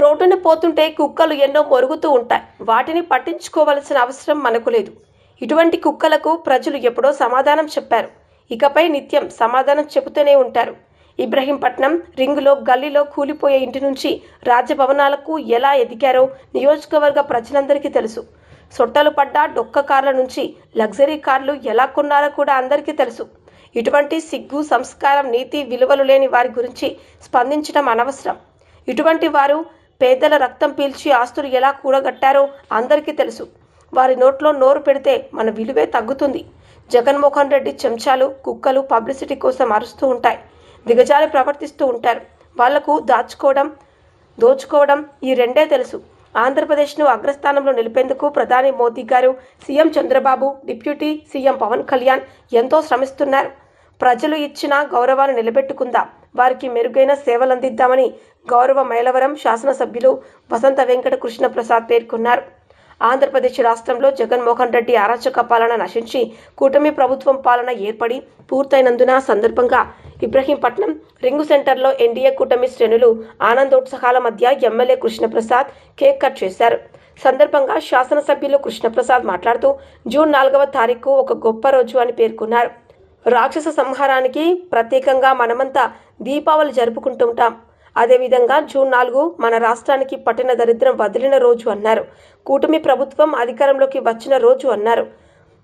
రోడ్డున పోతుంటే కుక్కలు ఎన్నో మొరుగుతూ ఉంటాయి. వాటిని పట్టించుకోవలసిన అవసరం మనకు లేదు. ఇటువంటి కుక్కలకు ప్రజలు ఎప్పుడో సమాధానం చెప్పారు. ఇకపై నిత్యం సమాధానం చెబుతూనే ఉంటారు. ఇబ్రహీంపట్నం రింగులో గల్లీలో కూలిపోయే ఇంటి నుంచి రాజభవనాలకు ఎలా ఎదిగారో నియోజకవర్గ ప్రజలందరికీ తెలుసు. సొట్టలు పడ్డ డొక్క కార్ల నుంచి లగ్జరీ కార్లు ఎలా కొన్నారో కూడా అందరికీ తెలుసు. ఇటువంటి సిగ్గు సంస్కారం నీతి విలువలు లేని వారి గురించి స్పందించడం అనవసరం. ఇటువంటి వారు పేదల రక్తం పీల్చి ఆస్తులు ఎలా కూడగట్టారో అందరికీ తెలుసు. వారి నోట్లో నోరు పెడితే మన విలువే తగ్గుతుంది. జగన్మోహన్ రెడ్డి చెంచాలు కుక్కలు పబ్లిసిటీ కోసం అరుస్తూ ఉంటాయి. దిగజారి ప్రవర్తిస్తూ ఉంటారు. వాళ్ళకు దాచుకోవడం దోచుకోవడం ఈ రెండే తెలుసు. ఆంధ్రప్రదేశ్ను అగ్రస్థానంలో నిలిపేందుకు ప్రధాని మోదీ గారు CM Chandrababu deputy CM Pawan Kalyan ఎంతో శ్రమిస్తున్నారు. ప్రజలు ఇచ్చిన గౌరవాన్ని నిలబెట్టుకుందాం. వారికి మెరుగైన సేవలు అందిద్దామని గౌరవ మైలవరం శాసనసభ్యులు వసంత వెంకట కృష్ణ ప్రసాద్ పేర్కొన్నారు. ఆంధ్రప్రదేశ్ రాష్ట్రంలో జగన్మోహన్ రెడ్డి అరాచక పాలన నశించి కూటమి ప్రభుత్వం పాలన ఏర్పడి పూర్తయినందున సందర్భంగా ఇబ్రహీంపట్నం రింగు సెంటర్లో ఎన్డీఏ కూటమి శ్రేణులు ఆనందోత్సాహాల మధ్య ఎమ్మెల్యే కృష్ణప్రసాద్ కేక్ కట్ చేశారు. సందర్భంగా శాసనసభ్యులు కృష్ణప్రసాద్ మాట్లాడుతూ జూన్ నాలుగవ తారీఖు ఒక గొప్ప రోజు అని పేర్కొన్నారు. రాక్షస సంహారానికి ప్రత్యేకంగా మనమంతా దీపావళి జరుపుకుంటుంటాం. అదేవిధంగా జూన్ నాలుగు మన రాష్ట్రానికి పట్టిన దరిద్రం వదిలిన రోజు అన్నారు. కూటమి ప్రభుత్వం అధికారంలోకి వచ్చిన రోజు అన్నారు.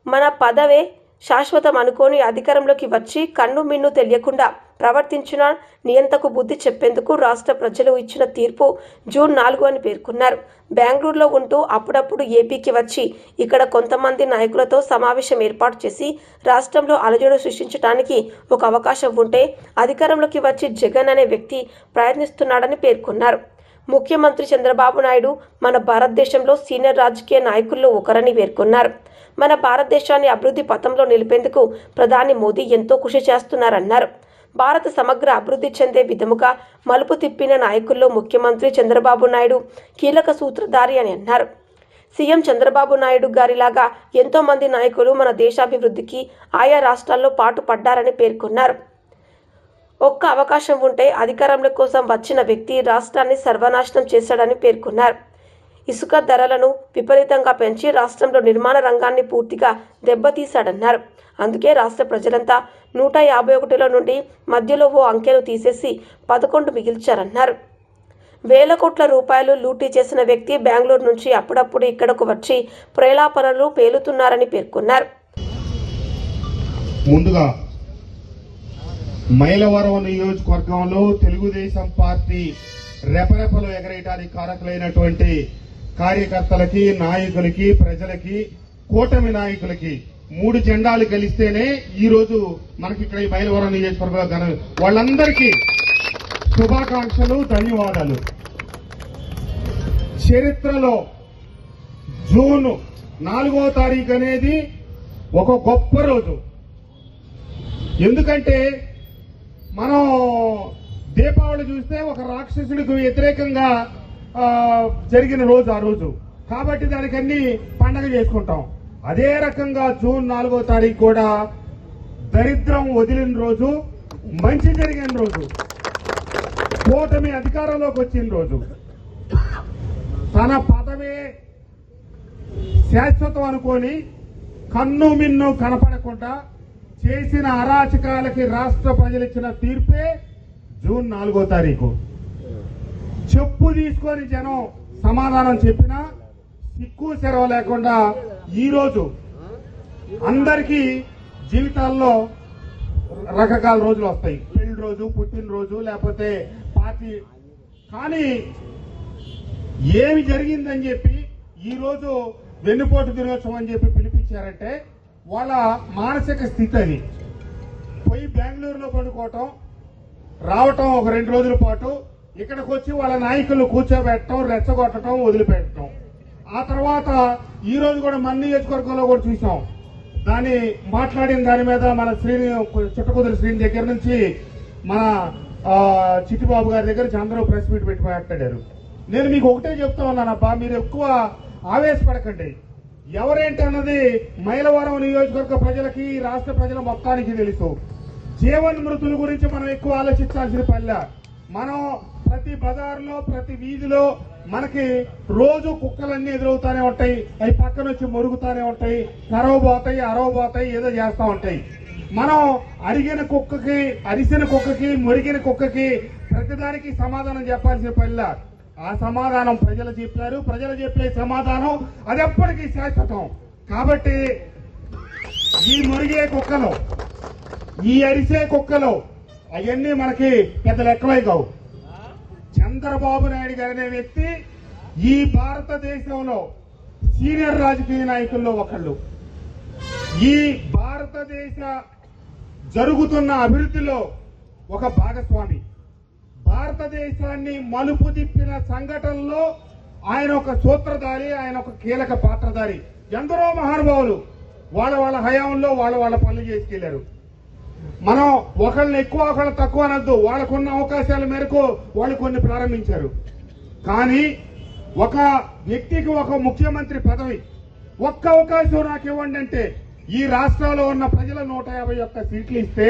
మన పదవే శాశ్వతం అనుకోని అధికారంలోకి వచ్చి కన్ను మిన్ను తెలియకుండా ప్రవర్తించిన? నియంతకు బుద్ధి చెప్పేందుకు రాష్ట్ర ప్రజలు ఇచ్చిన తీర్పు జూన్ నాలుగు అని పేర్కొన్నారు. బెంగళూరులో ఉంటూ అప్పుడప్పుడు ఏపీకి వచ్చి ఇక్కడ కొంతమంది నాయకులతో సమావేశం ఏర్పాటు చేసి రాష్ట్రంలో అలజడి సృష్టించడానికి ఒక అవకాశం ఉంటే అధికారంలోకి వచ్చి జగన్ అనే వ్యక్తి ప్రయత్నిస్తున్నాడని పేర్కొన్నారు. ముఖ్యమంత్రి చంద్రబాబు నాయుడు మన భారతదేశంలో సీనియర్ రాజకీయ నాయకుల్లో ఒకరని పేర్కొన్నారు. మన భారతదేశాన్ని అభివృద్ధి పథంలో నిలిపేందుకు ప్రధాని మోదీ ఎంతో కృషి చేస్తున్నారన్నారు. భారత సమగ్ర అభివృద్ధి చెందే విధముగా మలుపు తిప్పిన నాయకుల్లో ముఖ్యమంత్రి చంద్రబాబు నాయుడు కీలక సూత్రధారి అని అన్నారు. సీఎం చంద్రబాబు నాయుడు గారిలాగా ఎంతో మంది నాయకులు మన దేశాభివృద్ధికి ఆయా రాష్ట్రాల్లో పాటు పడ్డారని పేర్కొన్నారు. ఒక్క అవకాశం ఉంటే అధికారంలో కోసం వచ్చిన వ్యక్తి రాష్ట్రాన్ని సర్వనాశనం చేశాడని పేర్కొన్నారు. ఇసుక ధరలను విపరీతంగా పెంచి రాష్ట్రంలో నిర్మాణ రంగాన్ని పూర్తిగా దెబ్బతీశాడన్నారు. అందుకే రాష్ట్ర ప్రజలంతా నూట యాభై ఒకటిలో నుండి మధ్యలో ఓ అంకెను తీసేసి పదకొండు మిగిల్చారన్నారు. వేల కోట్ల రూపాయలు లూటీ చేసిన వ్యక్తి బెంగళూరు నుంచి అప్పుడప్పుడు ఇక్కడకు వచ్చి ప్రేలాపనలు పేలుతున్నారని పేర్కొన్నారు. ముందుగా మైలవరం నియోజకవర్గంలో తెలుగుదేశం పార్టీ రెపరెపలు ఎగరేయడానికి కారకులైనటువంటి కార్యకర్తలకి నాయకులకి ప్రజలకి కూటమి నాయకులకి మూడు జెండాలు గెలిస్తేనే ఈ రోజు మనకి ఇక్కడ ఈ మైలవరం నియోజకవర్గంలో ఘన వాళ్ళందరికీ శుభాకాంక్షలు ధన్యవాదాలు. చరిత్రలో జూన్ నాలుగో తారీఖు అనేది ఒక గొప్ప రోజు. ఎందుకంటే మనం దీపావళి చూస్తే ఒక రాక్షసుడికి వ్యతిరేకంగా జరిగిన రోజు ఆ రోజు. కాబట్టి దానికన్నీ పండగ చేసుకుంటాం. అదే రకంగా జూన్ నాలుగో తారీఖు కూడా దరిద్రం వదిలిన రోజు మంచి జరిగిన రోజు కూటమి అధికారంలోకి వచ్చిన రోజు తన పదవే శాశ్వతం అనుకొని కన్ను మిన్ను కనపడకుండా చేసిన అరాచకాలకి రాష్ట్ర ప్రజలు ఇచ్చిన తీర్పే జూన్ నాలుగో తారీఖు. చెప్పు తీసుకొని జనం సమాధానం చెప్పినా సిక్కు సెరవ లేకుండా ఈరోజు అందరికీ జీవితాల్లో రకరకాల రోజులు వస్తాయి. పెళ్ళి రోజు పుట్టినరోజు లేకపోతే పార్టీ. కానీ ఏమి జరిగిందని చెప్పి ఈరోజు వెన్నుపోటు దినోత్సవం అని చెప్పి పిలిపించారంటే వాళ్ళ మానసిక స్థితి అది. పోయి బెంగళూరులో పడుకోవటం రావటం ఒక రెండు రోజుల పాటు ఇక్కడికి వచ్చి వాళ్ళ నాయకులు కూర్చోబెట్టడం రెచ్చగొట్టడం వదిలిపెట్టడం. ఆ తర్వాత ఈ రోజు కూడా మన నియోజకవర్గంలో కూడా చూసాం. దాన్ని మాట్లాడిన దాని మీద మన శ్రీని చుట్టకుదురు శ్రీని దగ్గర నుంచి మన చిట్టిబాబు గారి దగ్గర నుంచి అందరూ ప్రెస్ మీట్ పెట్టి మాట్లాడారు. నేను మీకు ఒకటే చెప్తా ఉన్నానబ్బా మీరు ఎక్కువ ఆవేశపడకండి. ఎవరేంటి అన్నది మైలవరం నియోజకవర్గ ప్రజలకి రాష్ట్ర ప్రజల మొత్తానికి తెలుసు. జీవన్ మృతుల గురించి మనం ఎక్కువ ఆలోచించాల్సిన పల్లె మనం ప్రతి బజార్లో ప్రతి వీధిలో మనకి రోజు కుక్కలన్నీ ఎదురవుతానే ఉంటాయి. అవి పక్కన వచ్చి మొరుగుతానే ఉంటాయి. కరవబోతాయి అరవబోతాయి ఏదో చేస్తూ ఉంటాయి. మనం అరిగిన కుక్కకి అరిసిన కుక్కకి మురిగిన కుక్కకి ప్రతిదానికి సమాధానం చెప్పాల్సిన పనిలా. ఆ సమాధానం ప్రజలు చెప్పారు. ప్రజలు చెప్పే సమాధానం అది ఎప్పటికీ శాశ్వతం. కాబట్టి ఈ మురిగే కుక్కలు ఈ అరిసే కుక్కలు అవన్నీ మనకి పెద్ద లెక్కలై కావు చంద్రబాబు నాయుడు గారు అనే వ్యక్తి ఈ భారతదేశంలో సీనియర్ రాజకీయ నాయకుల్లో ఒకళ్ళు. ఈ భారతదేశ జరుగుతున్న అభివృద్ధిలో ఒక భాగస్వామి. భారతదేశాన్ని మలుపు తిప్పిన సంఘటనలో ఆయన ఒక సూత్రధారి ఆయన ఒక కీలక పాత్రధారి. ఎందరో మహానుభావులు వాళ్ళ వాళ్ళ హయాంలో వాళ్ళ వాళ్ళ పనులు చేసుకెళ్ళారు. మనం ఒకళ్ళని ఎక్కువ ఒకళ్ళు తక్కువ అనద్దు. వాళ్ళకున్న అవకాశాల మేరకు వాళ్ళు కొన్ని ప్రారంభించారు. కానీ ఒక వ్యక్తికి ఒక ముఖ్యమంత్రి పదవి ఒక్క అవకాశం నాకు ఇవ్వండి అంటే ఈ రాష్ట్రంలో ఉన్న ప్రజల నూట యాభై ఒక్క సీట్లు ఇస్తే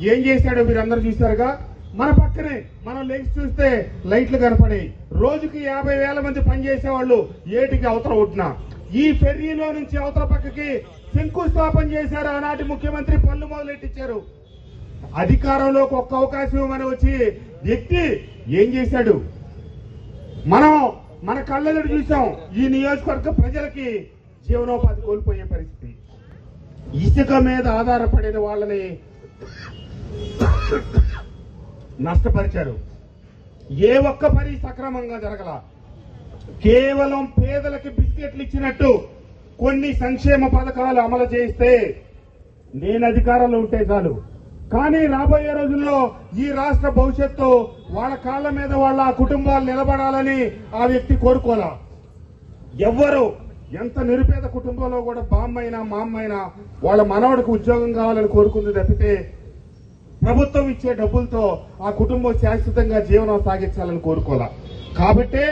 ఏం చేశాడో మీరు చూశారుగా? మన పక్కనే మనం లెగ్స్ చూస్తే లైట్లు కనపడాయి. రోజుకి యాభై వేల మంది పనిచేసే వాళ్ళు ఏటికి అవతల ఉంటున్నా ఈ ఫెర్రీలో నుంచి అవతల పక్కకి శంకుస్థాపన చేశారు ఆనాటి ముఖ్యమంత్రి పనులు మొదలెట్టించారు. అధికారంలోకి ఒక్క అవకాశం ఇవ్వమని వచ్చి వ్యక్తి ఏం చేశాడు? మనం మన కళ్ళెదురు చూసాం ఈ నియోజకవర్గ ప్రజలకి జీవనోపాధి కోల్పోయే పరిస్థితి. ఇసుక మీద ఆధారపడిన వాళ్ళని నష్టపరిచారు. ఏ ఒక్క పని సక్రమంగా జరగల కేవలం పేదలకి బిస్కెట్లు ఇచ్చినట్టు కొన్ని సంక్షేమ పథకాలు అమలు చేస్తే నేను అధికారంలో ఉంటే చాలు. కానీ రాబోయే రోజుల్లో ఈ రాష్ట్ర భవిష్యత్తు వాళ్ళ కాళ్ళ మీద వాళ్ళ కుటుంబాలు నిలబడాలని ఆ వ్యక్తి కోరుకోలా. ఎవ్వరు ఎంత నిరుపేద కుటుంబంలో కూడా బామ్మైనా మామ్మైనా వాళ్ళ మనవడికి ఉద్యోగం కావాలని కోరుకుంది తప్పితే ప్రభుత్వం ఇచ్చే డబ్బులతో ఆ కుటుంబం శాశ్వతంగా జీవనం సాగించాలని కోరుకోవాలా కాబట్టే